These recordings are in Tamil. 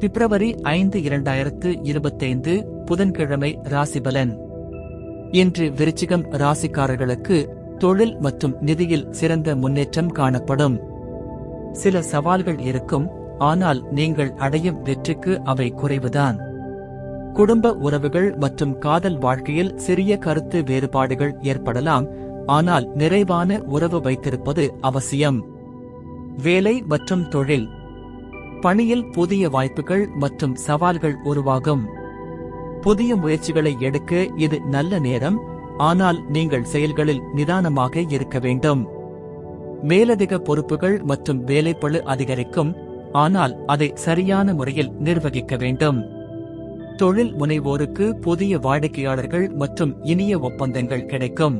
பிப்ரவரி ஐந்து இரண்டாயிரத்து இருபத்தைந்து புதன்கிழமை ராசிபலன். இன்று விருச்சிகம் ராசிக்காரர்களுக்கு தொழில் மற்றும் நிதியில் சிறந்த முன்னேற்றம் காணப்படும். சில சவால்கள் இருக்கும் ஆனால் நீங்கள் அடையும் வெற்றிக்கு அவை குறைவுதான். குடும்ப உறவுகள் மற்றும் காதல் வாழ்க்கையில் சிறிய கருத்து வேறுபாடுகள் ஏற்படலாம் ஆனால் நிறைவான உறவு வைத்திருப்பது அவசியம். வேலை மற்றும் தொழில் பணியில் புதிய வாய்ப்புகள் மற்றும் சவால்கள் உருவாகும். புதிய முயற்சிகளை எடுக்க இது நல்ல நேரம் ஆனால் நீங்கள் செயல்களில் நிதானமாக இருக்க வேண்டும். மேலதிக பொறுப்புகள் மற்றும் வேலைப்பளு அதிகரிக்கும் ஆனால் அதை சரியான முறையில் நிர்வகிக்க வேண்டும். தொழில் முனைவோருக்கு புதிய வாடிக்கையாளர்கள் மற்றும் இனிய ஒப்பந்தங்கள் கிடைக்கும்.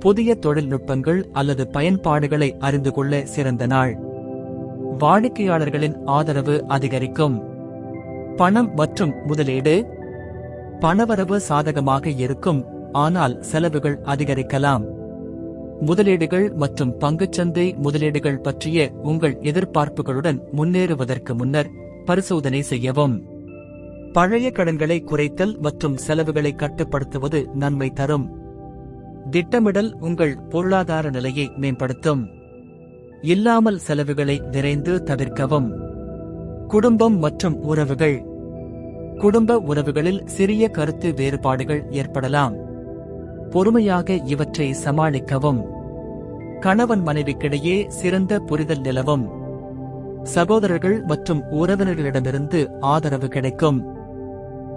புதிய தொழில்நுட்பங்கள் அல்லது பயன்பாடுகளை அறிந்து கொள்ள சிறந்த நாள். வாடிக்கையாளர்களின் ஆதரவு அதிகரிக்கும். பணம் மற்றும் முதலீடு பணவரவு சாதகமாக இருக்கும் ஆனால் செலவுகள் அதிகரிக்கலாம். முதலீடுகள் மற்றும் பங்குச்சந்தை முதலீடுகள் பற்றிய உங்கள் எதிர்பார்ப்புகளுடன் முன்னேறுவதற்கு முன்னர் பரிசோதனை செய்யவும். பழைய கடன்களை குறைத்தல் மற்றும் செலவுகளை கட்டுப்படுத்துவது நன்மை தரும். திட்டமிடல் உங்கள் பொருளாதார நிலையை மேம்படுத்தும். இல்லாமல் செலவுகளை விரைந்து தவிர்க்கவும். குடும்பம் மற்றும் உறவுகள். குடும்ப உறவுகளில் சிறிய கருத்து வேறுபாடுகள் ஏற்படலாம். பொறுமையாக இவற்றை சமாளிக்கவும். கணவன் மனைவிக்கிடையே சிறந்த புரிதல் நிலவும். சகோதரர்கள் மற்றும் உறவினர்களிடமிருந்து ஆதரவு கிடைக்கும்.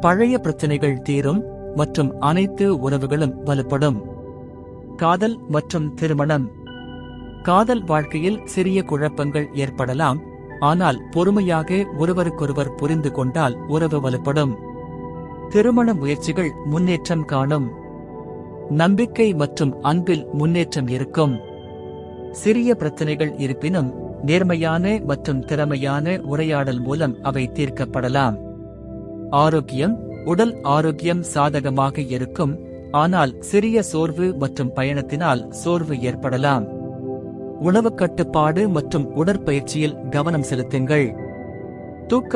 பழைய பிரச்சனைகள் தீரும் மற்றும் அனைத்து உறவுகளும் வலுப்படும். காதல் மற்றும் திருமணம். காதல் வாழ்க்கையில் சிறிய குழப்பங்கள் ஏற்படலாம் ஆனால் பொறுமையாக ஒருவருக்கொருவர் புரிந்து கொண்டால் உறவு வலுப்படும். திருமண முயற்சிகள் முன்னேற்றம் காணும். நம்பிக்கை மற்றும் அன்பில் முன்னேற்றம் இருக்கும். சிறிய பிரச்சனைகள் இருப்பினும் நேர்மையான மற்றும் திறமையான உரையாடல் மூலம் அவை தீர்க்கப்படலாம். ஆரோக்கியம் உடல் ஆரோக்கியம் சாதகமாக இருக்கும் ஆனால் சிறிய சோர்வு மற்றும் பயணத்தினால் சோர்வு ஏற்படலாம். உணவு கட்டுப்பாடு மற்றும் உடற்பயிற்சியில் கவனம் செலுத்துங்கள். தூக்கம்